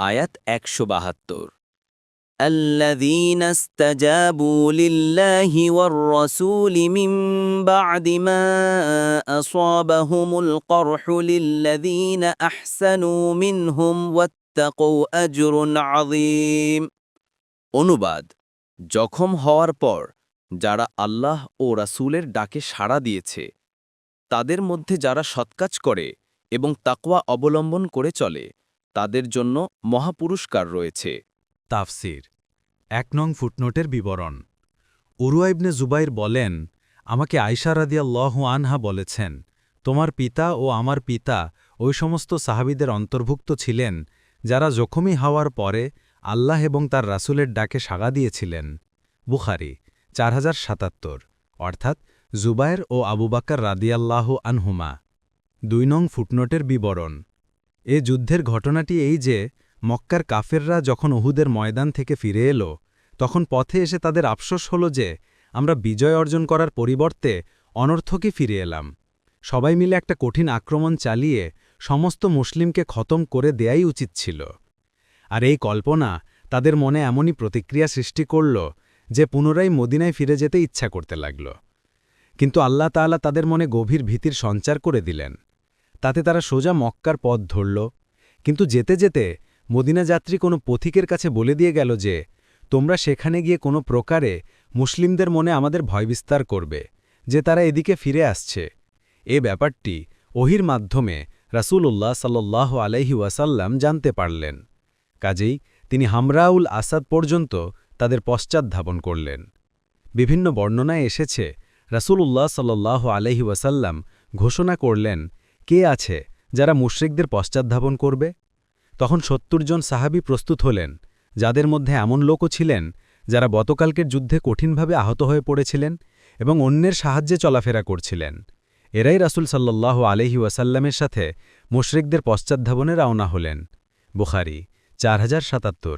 আয়াত একশো বাহাত্তর الذين استجابوا لله والرسول من بعد ما أصابهم القرح للذين أحسنوا منهم واتقوا أجر عظيم অনুবাদ জখম হওয়ার পর যারা আল্লাহ ও রাসূলের ডাকে সাড়া দিয়েছে তাদের মধ্যে যারা সৎকাজ করে এবং তাকওয়া অবলম্বন করে চলে তাদের জন্য মহাপুরস্কার রয়েছে। তাফসির, এক নং ফুটনোটের বিবরণ। উরুয়াইবনে জুবাইর বলেন, আমাকে আয়সা রাদিয়াল্লাহু আনহা বলেছেন, তোমার পিতা ও আমার পিতা ওই সমস্ত সাহাবিদের অন্তর্ভুক্ত ছিলেন, যারা জখমি হওয়ার পরে আল্লাহ এবং তার রাসূলের ডাকে সাগা দিয়েছিলেন। বুখারি, চার হাজার সাতাত্তর, অর্থাৎ জুবায়ের ও আবু রাদিয়াল্লাহু আনহুমা। দুই নং ফুটনোটের বিবরণ এ যুদ্ধের ঘটনাটি এই যে, মক্কার কাফেররা যখন উহুদের ময়দান থেকে ফিরে এলো, তখন পথে এসে তাদের আফসোস হল যে, আমরা বিজয় অর্জন করার পরিবর্তে অনর্থকই ফিরে এলাম। সবাই মিলে একটা কঠিন আক্রমণ চালিয়ে সমস্ত মুসলিমকে খতম করে দেয়াই উচিত ছিল। আর এই কল্পনা তাদের মনে এমনই প্রতিক্রিয়া সৃষ্টি করল যে, পুনরায় মদিনায় ফিরে যেতে ইচ্ছা করতে লাগল। কিন্তু আল্লাহ তাআলা তাদের মনে গভীর ভীতির সঞ্চার করে দিলেন। তাতে তারা সোজা মক্কার পথ ধরল। কিন্তু যেতে যেতে মদিনা যাত্রী কোনো পথিকের কাছে বলে দিয়ে গেল যে, তোমরা সেখানে গিয়ে কোনো প্রকারে মুসলিমদের মনে আমাদের ভয় বিস্তার করবে, যে তারা এদিকে ফিরে আসছে। এ ব্যাপারটি ওহির মাধ্যমে রাসূলুল্লাহ সাল্লাহ আলাইহি ওয়াসাল্লাম জানতে পারলেন। কাজেই তিনি হামরাউল আসাদ পর্যন্ত তাদের পশ্চাৎধাবন করলেন। বিভিন্ন বর্ণনায় এসেছে, রাসূলুল্লাহ সাল্লাহ আলহি ওয়াসাল্লাম ঘোষণা করলেন কে আছে যারা মুশরিকদের পশ্চাৎধাবন করবে? তখন সত্তর জন সাহাবি প্রস্তুত হলেন, যাদের মধ্যে এমন লোকও ছিলেন যারা গতকালকের যুদ্ধে কঠিনভাবে আহত হয়ে পড়েছিলেন এবং অন্যের সাহায্যে চলাফেরা করছিলেন। এরাই রাসুল সাল্লাহ আলহি ওয়াসাল্লামের সাথে মুশরিকদের পশ্চাৎধাবনে রওনা হলেন। বুখারি, চার হাজার সাতাত্তর।